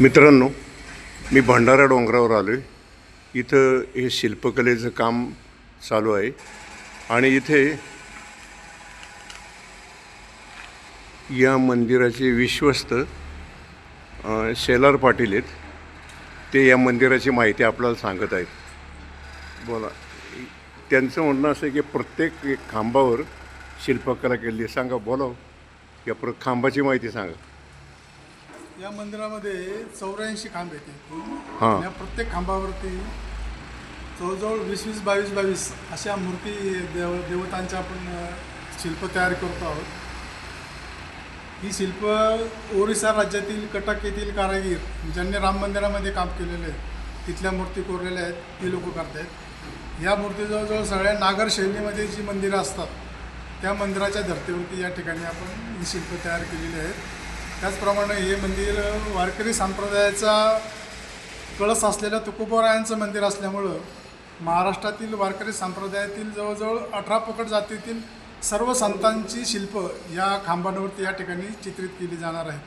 मित्रांनो मी भंडारा डोंगरावर आलो आहे इथं हे शिल्पकलेचं काम चालू आहे. आणि इथे या मंदिराचे विश्वस्त शेलार पाटील आहेत. ते या मंदिराची माहिती आपल्याला सांगत आहेत. बोला. त्यांचं म्हणणं असं आहे की प्रत्येक एक खांबावर शिल्पकला केली सांगा बोला हो. या प्र खांबाची माहिती सांगा. या मंदिरामध्ये चौऱ्याऐंशी खांब. हां. आणि या प्रत्येक खांबावरती जवळजवळ वीस वीस बावीस बावीस अशा मूर्ती देव देवतांच्या आपण अ, शिल्प तयार करतो आहोत ही शिल्प ओरिसा राज्यातील कटक येथील कारागीर ज्यांनी राम मंदिरामध्ये काम केलेलं आहे तिथल्या मूर्ती कोरलेल्या आहेत ती लोक करतायत या मूर्ती जवळजवळ सगळ्या नागर शैलीमध्ये जी मंदिरं असतात त्या मंदिराच्या धर्तीवरती या ठिकाणी आपण ही शिल्प तयार केलेली आहेत त्याचप्रमाणे हे मंदिर वारकरी संप्रदायाचा कळस असलेलं तुकोबरायांचं मंदिर असल्यामुळं महाराष्ट्रातील वारकरी संप्रदायातील जवळजवळ अठरा पकड जातीतील सर्व संतांची शिल्प या खांबांवरती या ठिकाणी चित्रित केली जाणार आहेत.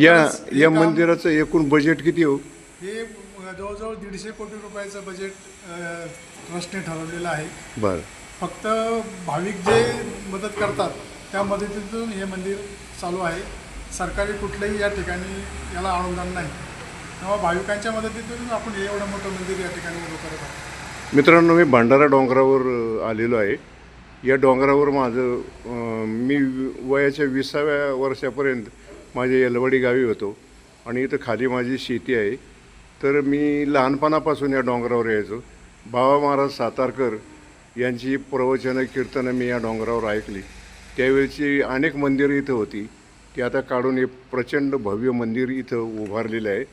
या या मंदिराचं एकूण बजेट किती हो? हे जवळजवळ दीडशे कोटी रुपयाचं बजेट ट्रस्टने ठरवलेलं आहे. बरं. फक्त भाविक जे मदत करतात त्या मदतीतून हे मंदिर चालू आहे. सरकारी कुठलंही या ठिकाणी याला अनुदान नाही. तेव्हा भाविकांच्या मदतीतून आपण हे एवढं मोठं मंदिर या ठिकाणी उभं करत आहोत. मित्रांनो मी भंडारा डोंगरावर आलेलो आहे. या डोंगरावर माझं मी वयाच्या विसाव्या वर्षापर्यंत माझ्या येलवाडी गावी होतो आणि इथं खाली माझी शेती आहे. तर मी लहानपणापासून या डोंगरावर यायचो. बाबा महाराज सातारकर यांची प्रवचनं कीर्तनं मी या डोंगरावर ऐकली. त्यावेळची अनेक मंदिरं इथं होती. ती आता काढून हे प्रचंड भव्य मंदिर इथं उभारलेलं आहे.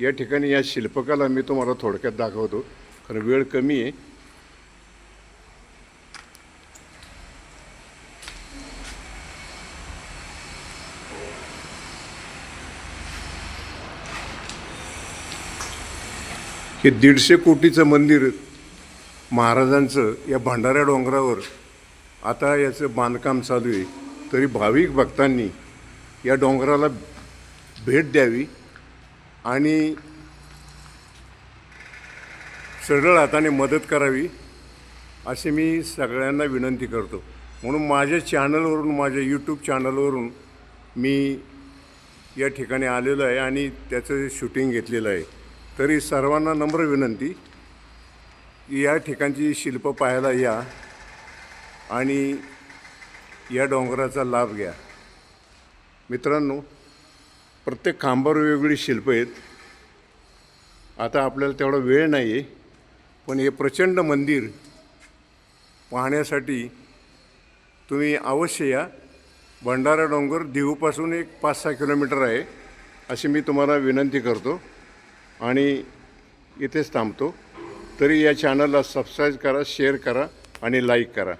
या ठिकाणी या शिल्पकला मी तुम्हाला थोडक्यात दाखवतो. कारण वेळ कमी आहे. हे दीडशे कोटीचं मंदिर महाराजांचं या भंडाऱ्या डोंगरावर आता याचं बांधकाम चालू आहे. तरी भाविक भक्तांनी या डोंगराला भेट द्यावी आणि सरळ हाताने मदत करावी अशी मी सगळ्यांना विनंती करतो. म्हणून माझ्या चॅनलवरून माझ्या यूट्यूब चॅनलवरून मी या ठिकाणी आलेलो आहे आणि त्याचं शूटिंग घेतलेलं आहे. तरी सर्वांना नम्र विनंती या ठिकाणची शिल्प पाहायला या. आणि या डोंगराचा लाभ घ्या. मित्रांनो प्रत्येक खांबावर वेगवेगळी शिल्प आहेत. आता आपल्याला तेवढा वेळ नाही आहे पण हे प्रचंड मंदिर पाहण्यासाठी तुम्ही अवश्य या. भंडारा डोंगर देहूपासून एक पाच सहा किलोमीटर आहे अशी मी तुम्हाला विनंती करतो. आणि इथेच थांबतो. तरी या चॅनलला सबस्क्राईब करा शेअर करा आणि लाईक करा.